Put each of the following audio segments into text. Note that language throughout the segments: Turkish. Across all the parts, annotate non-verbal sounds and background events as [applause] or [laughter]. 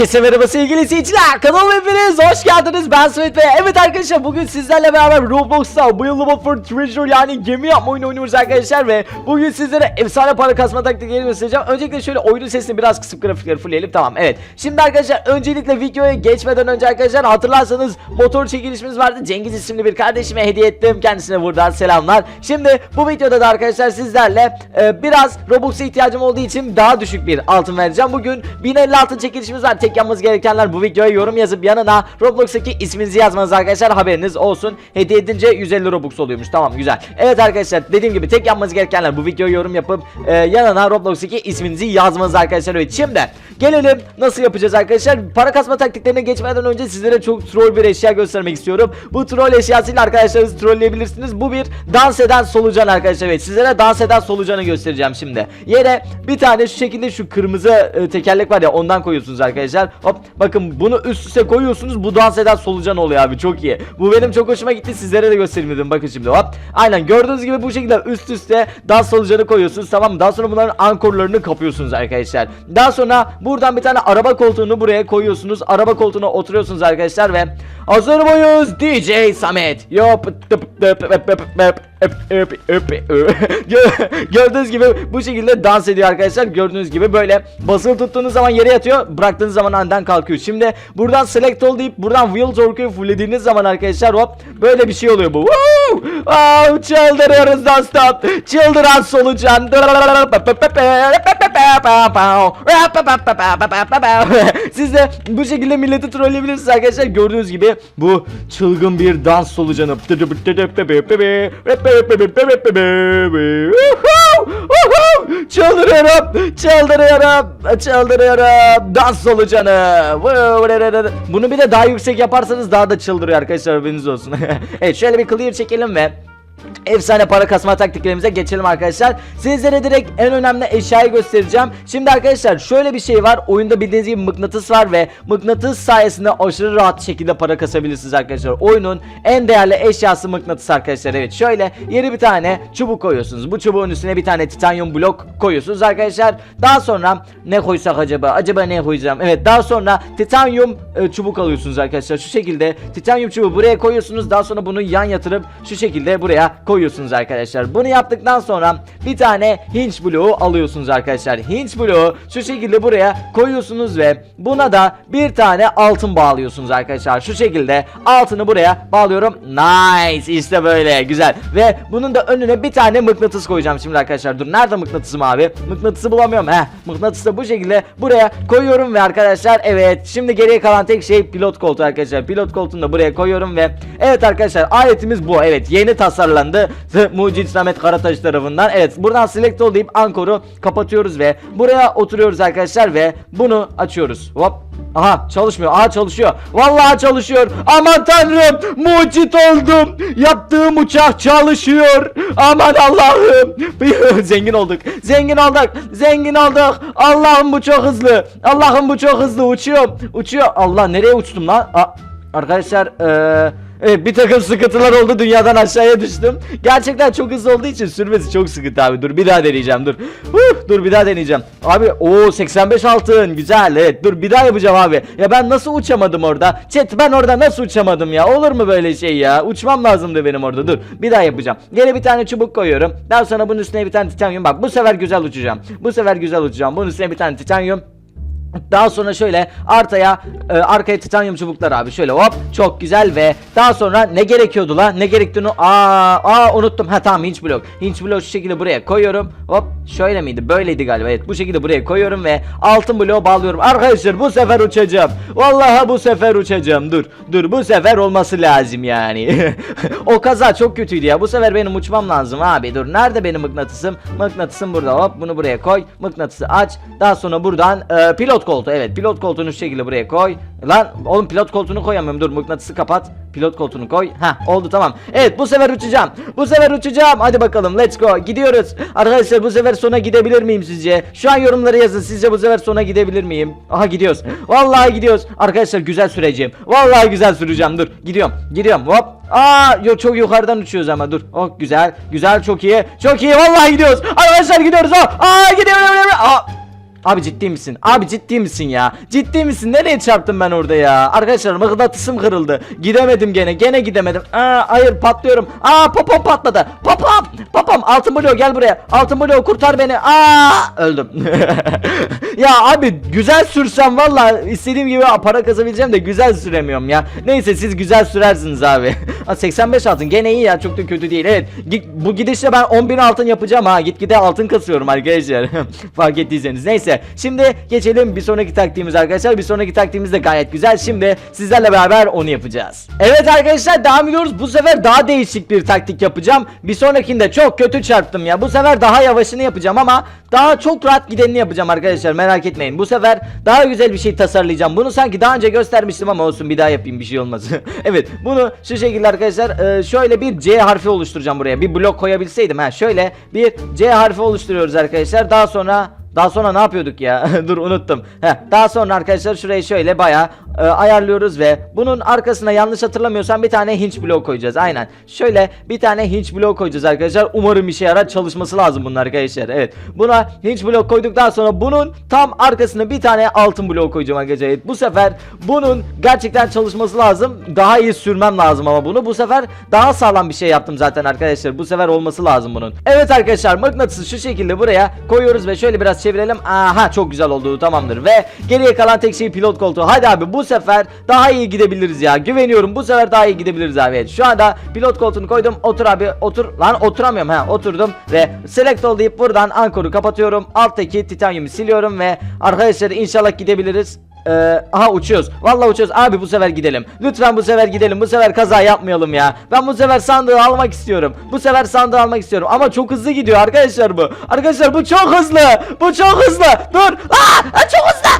Herkese merhaba sevgili izleyiciler kanalıma hepiniz hoş geldiniz. Ben Svet Bey. Evet arkadaşlar bugün sizlerle beraber Roblox'ta Buildable for Treasure yani gemi yapma oyunu oynuyoruz arkadaşlar Ve bugün sizlere efsane para kasma taktiklerini göstereceğim. Öncelikle şöyle oyunun sesini biraz kısıp grafikleri fullleyelim. Tamam evet. Şimdi arkadaşlar öncelikle videoya geçmeden önce arkadaşlar hatırlarsanız motor çekilişimiz vardı. Cengiz isimli bir kardeşime hediye ettim. Kendisine buradan selamlar. Şimdi bu videoda da arkadaşlar sizlerle e, biraz Robux'a ihtiyacım olduğu için daha düşük bir altın vereceğim. Bugün 1050 altın çekilişimiz var tek yapmanız gerekenler bu videoya yorum yazıp yanına Roblox'taki isminizi yazmanız arkadaşlar. Haberiniz olsun. Hediye edince 150 Robux oluyormuş. Tamam güzel. Evet arkadaşlar dediğim gibi tek yapmanız gerekenler bu videoya yorum yapıp e, yanına Roblox'taki isminizi yazmanız arkadaşlar. Evet şimdi gelelim nasıl yapacağız arkadaşlar? Para kasma taktiklerine geçmeden önce sizlere çok troll bir eşya göstermek istiyorum. Bu troll eşyasıyla arkadaşlarınızı trolleyebilirsiniz Bu bir dans eden solucan arkadaşlar. Evet sizlere dans eden solucanı göstereceğim şimdi. Yere bir tane şu şekilde şu kırmızı e, tekerlek var ya ondan koyuyorsunuz arkadaşlar Hop bakın bunu üst üste koyuyorsunuz bu dans eden solucan oluyor abi çok iyi. Bu benim çok hoşuma gitti sizlere de göstereyim dedim bakın şimdi hop. Aynen gördüğünüz gibi bu şekilde üst üste dans solucanı koyuyorsunuz tamam Daha sonra bunların ankorlarını kapıyorsunuz arkadaşlar. Daha sonra buradan bir tane araba koltuğunu buraya koyuyorsunuz Araba koltuğuna oturuyorsunuz arkadaşlar ve Hazır mıyız? DJ Samet. Yo pıt tıp tıp öp öp öp öp. Öp öp öp. Gö- Gördüğünüz gibi bu şekilde dans ediyor arkadaşlar. Gördüğünüz gibi böyle basılı tuttuğunuz zaman yere yatıyor. Bıraktığınız zaman aniden kalkıyor. Şimdi buradan select all deyip buradan wheel torque'yu fulllediğiniz zaman arkadaşlar hop Böyle bir şey oluyor bu! Wow, Çıldırıyoruz stop Çıldıran solucan [laughs] Siz de bu şekilde milleti trolleyebilirsiniz arkadaşlar. Gördüğünüz gibi bu çılgın bir dans solucanı Çıldırıyorum Çıldırıyorum Çıldırıyorum Dans solucanı Bunu bir de daha yüksek yaparsanız daha da çıldırıyor arkadaşlar haberiniz olsun. [laughs] Evet şöyle bir clear çekelim ve Efsane para kasma taktiklerimize geçelim arkadaşlar. Sizlere direkt en önemli eşyayı göstereceğim. Şimdi arkadaşlar şöyle bir şey var. Oyunda bildiğiniz gibi mıknatıs var ve mıknatıs sayesinde aşırı rahat şekilde para kasabilirsiniz arkadaşlar. Oyunun en değerli eşyası mıknatıs arkadaşlar. Evet şöyle yeri bir tane çubuk koyuyorsunuz. Bu çubuğun üstüne bir tane titanyum blok koyuyorsunuz arkadaşlar. Daha sonra ne koysak acaba? Acaba ne koyacağım? Evet daha sonra titanyum e, çubuk alıyorsunuz arkadaşlar. Şu şekilde titanyum çubuğu buraya koyuyorsunuz. Daha sonra bunu yan yatırıp şu şekilde buraya koyuyorsunuz arkadaşlar. Bunu yaptıktan sonra bir tane hinge bloğu alıyorsunuz arkadaşlar. Hinge bloğu şu şekilde buraya koyuyorsunuz ve buna da bir tane altın bağlıyorsunuz arkadaşlar. Şu şekilde altını buraya bağlıyorum. Nice işte böyle güzel. Ve bunun da önüne bir tane mıknatıs koyacağım şimdi arkadaşlar. Dur nerede mıknatısım abi? Mıknatısı bulamıyorum. Heh mıknatısı da bu şekilde buraya koyuyorum ve arkadaşlar evet şimdi geriye kalan tek şey pilot koltuğu arkadaşlar. Pilot koltuğunu da buraya koyuyorum ve evet arkadaşlar aletimiz bu. Evet yeni tasarlandı. Mucit Samet Karataş tarafından. Evet buradan select ol deyip ankoru kapatıyoruz ve buraya oturuyoruz arkadaşlar ve bunu açıyoruz. Hop Aha çalışmıyor. Aha çalışıyor. Vallahi çalışıyor. Aman tanrım. Mucit oldum. Yaptığım uçak çalışıyor. Aman Allah'ım. [laughs] Zengin olduk. Zengin olduk. Zengin olduk. Allah'ım bu çok hızlı. Allah'ım bu çok hızlı. Uçuyorum. Uçuyor. Allah nereye uçtum lan? Aa, arkadaşlar eee Evet bir takım sıkıntılar oldu dünyadan aşağıya düştüm. Gerçekten çok hızlı olduğu için sürmesi çok sıkıntı abi. Dur bir daha deneyeceğim dur. Huh, dur bir daha deneyeceğim. Abi o 85 altın güzel evet dur bir daha yapacağım abi. Ya ben nasıl uçamadım orada? Chat ben orada nasıl uçamadım ya? Olur mu böyle şey ya? Uçmam lazımdı benim orada dur. Bir daha yapacağım. Gene bir tane çubuk koyuyorum. Daha sonra bunun üstüne bir tane titanyum. Bak bu sefer güzel uçacağım. Bu sefer güzel uçacağım. Bunun üstüne bir tane titanyum. Daha sonra şöyle artaya e, arkaya titanyum çubuklar abi. Şöyle hop çok güzel ve daha sonra ne gerekiyordu la? Ne gerektiğini aa aa unuttum. Ha tamam hinge blok hinge blok şu şekilde buraya koyuyorum. Hop şöyle miydi? Böyleydi galiba. Evet bu şekilde buraya koyuyorum ve altın bloğu bağlıyorum. Arkadaşlar bu sefer uçacağım. Vallahi bu sefer uçacağım. Dur dur bu sefer olması lazım yani. [laughs] O kaza çok kötüydü ya. Bu sefer benim uçmam lazım abi. Dur nerede benim mıknatısım? Mıknatısım burada. Hop bunu buraya koy. Mıknatısı aç. Daha sonra buradan e, pilot koltuğu evet pilot koltuğunu şu şekilde buraya koy. Lan oğlum pilot koltuğunu koyamıyorum. Dur mıknatısı kapat. Pilot koltuğunu koy. Ha oldu tamam. Evet bu sefer uçacağım. Bu sefer uçacağım. Hadi bakalım let's go. Gidiyoruz. Arkadaşlar bu sefer sona gidebilir miyim sizce? Şu an yorumları yazın. Sizce bu sefer sona gidebilir miyim? Aha gidiyoruz. Vallahi gidiyoruz. Arkadaşlar güzel süreceğim. Vallahi güzel süreceğim. Dur gidiyorum. Gidiyorum. Hop. Aa yo çok yukarıdan uçuyoruz ama. Dur. Oh güzel. Güzel çok iyi. Çok iyi. Vallahi gidiyoruz. Arkadaşlar gidiyoruz. Oh. Aa gidiyorum. Aa Abi ciddi misin? Abi ciddi misin ya? Ciddi misin? Nereye çarptım ben orada ya? Arkadaşlar mıknatısım kırıldı. Gidemedim gene. Gene gidemedim. Aa, hayır patlıyorum. Aa popom patladı. Popom. Popom. Altın bloğu gel buraya. Altın bloğu kurtar beni. Aa öldüm. [laughs] ya abi güzel sürsem valla istediğim gibi para kazabileceğim de güzel süremiyorum ya. Neyse siz güzel sürersiniz abi. [laughs] Ha, 85 altın gene iyi ya çok da kötü değil. Evet bu gidişle ben 10.000 altın yapacağım ha. Gitgide altın kasıyorum arkadaşlar. [laughs] Fark ettiyseniz. Neyse şimdi geçelim bir sonraki taktiğimiz arkadaşlar. Bir sonraki taktiğimiz de gayet güzel. Şimdi sizlerle beraber onu yapacağız. Evet arkadaşlar devam ediyoruz. Bu sefer daha değişik bir taktik yapacağım. Bir sonrakinde çok kötü çarptım ya. Bu sefer daha yavaşını yapacağım ama daha çok rahat gidenini yapacağım arkadaşlar. Merak etmeyin. Bu sefer daha güzel bir şey tasarlayacağım. Bunu sanki daha önce göstermiştim ama olsun bir daha yapayım bir şey olmaz. [laughs] evet bunu şu şekilde arkadaşlar e, şöyle bir C harfi oluşturacağım buraya. Bir blok koyabilseydim ha. Şöyle bir C harfi oluşturuyoruz arkadaşlar. Daha sonra daha sonra ne yapıyorduk ya? [laughs] Dur unuttum. Heh, daha sonra arkadaşlar şurayı şöyle bayağı e, ayarlıyoruz ve bunun arkasına yanlış hatırlamıyorsam bir tane hinge bloğu koyacağız. Aynen. Şöyle bir tane hinge bloğu koyacağız arkadaşlar. Umarım işe yarar. Çalışması lazım bunun arkadaşlar. Evet. Buna hinge blok koyduktan sonra bunun tam arkasına bir tane altın bloğu koyacağım arkadaşlar. Evet, bu sefer bunun gerçekten çalışması lazım. Daha iyi sürmem lazım ama bunu. Bu sefer daha sağlam bir şey yaptım zaten arkadaşlar. Bu sefer olması lazım bunun. Evet arkadaşlar mıknatısı şu şekilde buraya koyuyoruz ve şöyle biraz çevirelim. Aha çok güzel oldu tamamdır. Ve geriye kalan tek şey pilot koltuğu. Hadi abi bu sefer daha iyi gidebiliriz ya. Güveniyorum bu sefer daha iyi gidebiliriz abi. Evet, şu anda pilot koltuğunu koydum. Otur abi otur. Lan oturamıyorum ha oturdum ve select ol deyip buradan ankoru kapatıyorum. Alttaki titanyumu siliyorum ve arkadaşlar inşallah gidebiliriz. Ee, aha uçuyoruz. Vallahi uçuyoruz. Abi bu sefer gidelim. Lütfen bu sefer gidelim. Bu sefer kaza yapmayalım ya. Ben bu sefer sandığı almak istiyorum. Bu sefer sandığı almak istiyorum. Ama çok hızlı gidiyor arkadaşlar bu. Arkadaşlar bu çok hızlı. Bu çok hızlı. Dur. Aa, çok hızlı.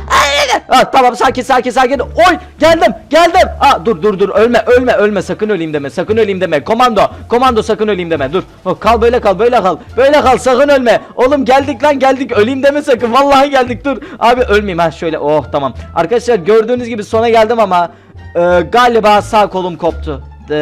Aa, tamam sakin sakin sakin. Oy geldim geldim. Aa, dur dur dur ölme ölme ölme sakın öleyim deme. Sakın öleyim deme. Komando. Komando sakın öleyim deme. Dur. Oh, kal böyle kal böyle kal. Böyle kal sakın ölme. Oğlum geldik lan geldik. Öleyim deme sakın. Vallahi geldik dur. Abi ölmeyeyim ha şöyle. Oh tamam. Arkadaşlar gördüğünüz gibi sona geldim ama e, galiba sağ kolum koptu. [laughs]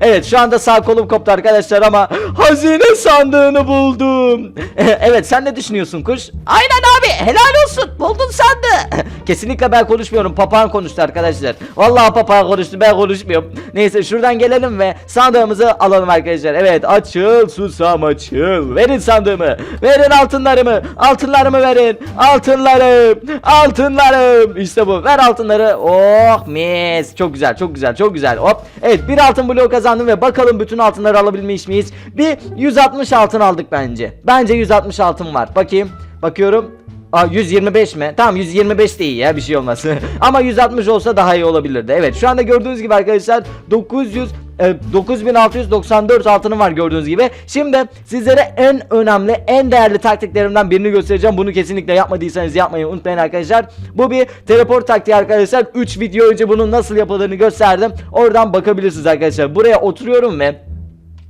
Evet şu anda sağ kolum koptu arkadaşlar ama hazine sandığını buldum. [laughs] evet sen ne düşünüyorsun kuş? Aynen abi helal olsun buldun sandığı. [laughs] Kesinlikle ben konuşmuyorum papağan konuştu arkadaşlar. Vallahi papağan konuştu ben konuşmuyorum. Neyse şuradan gelelim ve sandığımızı alalım arkadaşlar. Evet açıl susam açıl. Verin sandığımı. Verin altınlarımı. Altınlarımı verin. Altınlarım. Altınlarım. İşte bu. Ver altınları. Oh mis. Çok güzel. Çok güzel. Çok güzel. Hop. Evet bir altın bloğu kazandım ve bakalım bütün altınları alabilmiş miyiz? Bir 160 altın aldık bence. Bence 160 altın var. Bakayım. Bakıyorum. Aa 125 mi? Tamam 125 de iyi ya bir şey olmaz. [laughs] Ama 160 olsa daha iyi olabilirdi. Evet şu anda gördüğünüz gibi arkadaşlar 900 e, 9694 altınım var gördüğünüz gibi. Şimdi sizlere en önemli, en değerli taktiklerimden birini göstereceğim. Bunu kesinlikle yapmadıysanız yapmayı unutmayın arkadaşlar. Bu bir teleport taktiği arkadaşlar. 3 video önce bunun nasıl yapıldığını gösterdim. Oradan bakabilirsiniz arkadaşlar. Buraya oturuyorum ve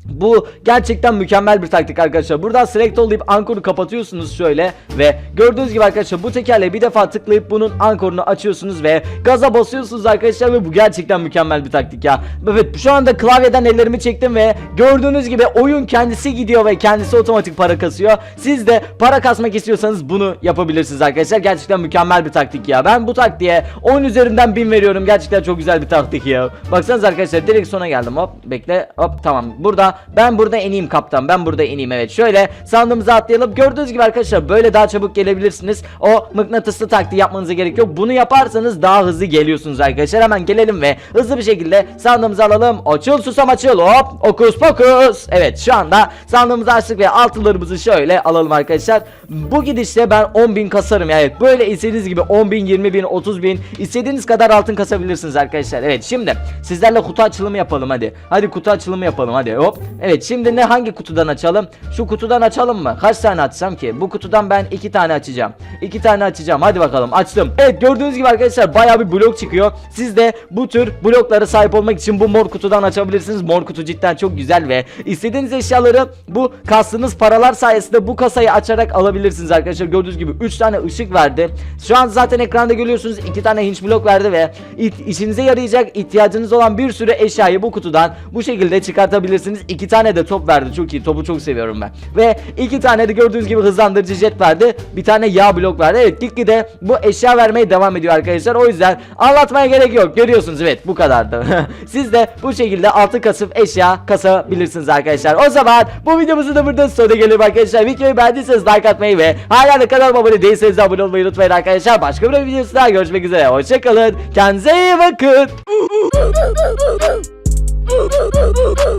bu gerçekten mükemmel bir taktik arkadaşlar. Buradan select ol deyip ankoru kapatıyorsunuz şöyle ve gördüğünüz gibi arkadaşlar bu tekerleği bir defa tıklayıp bunun ankorunu açıyorsunuz ve gaza basıyorsunuz arkadaşlar ve bu gerçekten mükemmel bir taktik ya. Evet şu anda klavyeden ellerimi çektim ve gördüğünüz gibi oyun kendisi gidiyor ve kendisi otomatik para kasıyor. Siz de para kasmak istiyorsanız bunu yapabilirsiniz arkadaşlar. Gerçekten mükemmel bir taktik ya. Ben bu taktiğe 10 üzerinden 1000 veriyorum. Gerçekten çok güzel bir taktik ya. Baksanız arkadaşlar direkt sona geldim. Hop bekle. Hop tamam. Burada ben burada eneyim kaptan. Ben burada eneyim evet. Şöyle sandığımıza atlayalım. Gördüğünüz gibi arkadaşlar böyle daha çabuk gelebilirsiniz. O mıknatıslı taktiği yapmanıza gerek yok. Bunu yaparsanız daha hızlı geliyorsunuz arkadaşlar. Hemen gelelim ve hızlı bir şekilde sandığımızı alalım. Açıl susam açıl. Hop okus pokus. Evet şu anda sandığımızı açtık ve altınlarımızı şöyle alalım arkadaşlar. Bu gidişle ben 10.000 kasarım. Evet böyle istediğiniz gibi 10.000, 20.000, 30.000 istediğiniz kadar altın kasabilirsiniz arkadaşlar. Evet şimdi sizlerle kutu açılımı yapalım hadi. Hadi kutu açılımı yapalım hadi hop. Evet şimdi ne hangi kutudan açalım? Şu kutudan açalım mı? Kaç tane açsam ki? Bu kutudan ben iki tane açacağım. İki tane açacağım. Hadi bakalım açtım. Evet gördüğünüz gibi arkadaşlar baya bir blok çıkıyor. Siz de bu tür bloklara sahip olmak için bu mor kutudan açabilirsiniz. Mor kutu cidden çok güzel ve istediğiniz eşyaları bu kastığınız paralar sayesinde bu kasayı açarak alabilirsiniz arkadaşlar. Gördüğünüz gibi 3 tane ışık verdi. Şu an zaten ekranda görüyorsunuz 2 tane hinge blok verdi ve it- işinize yarayacak ihtiyacınız olan bir sürü eşyayı bu kutudan bu şekilde çıkartabilirsiniz. İki tane de top verdi. Çok iyi. Topu çok seviyorum ben. Ve iki tane de gördüğünüz gibi hızlandırıcı jet verdi. Bir tane yağ blok verdi. Evet gitgide bu eşya vermeye devam ediyor arkadaşlar. O yüzden anlatmaya gerek yok. Görüyorsunuz evet bu kadardı. [laughs] Siz de bu şekilde altın kasıp eşya kasabilirsiniz arkadaşlar. O zaman bu videomuzun da burada sonuna gelelim arkadaşlar. Videoyu beğendiyseniz like atmayı ve hala da kanalıma abone değilseniz de abone olmayı unutmayın arkadaşlar. Başka bir videosunda görüşmek üzere. Hoşçakalın. Kendinize iyi bakın.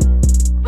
[laughs]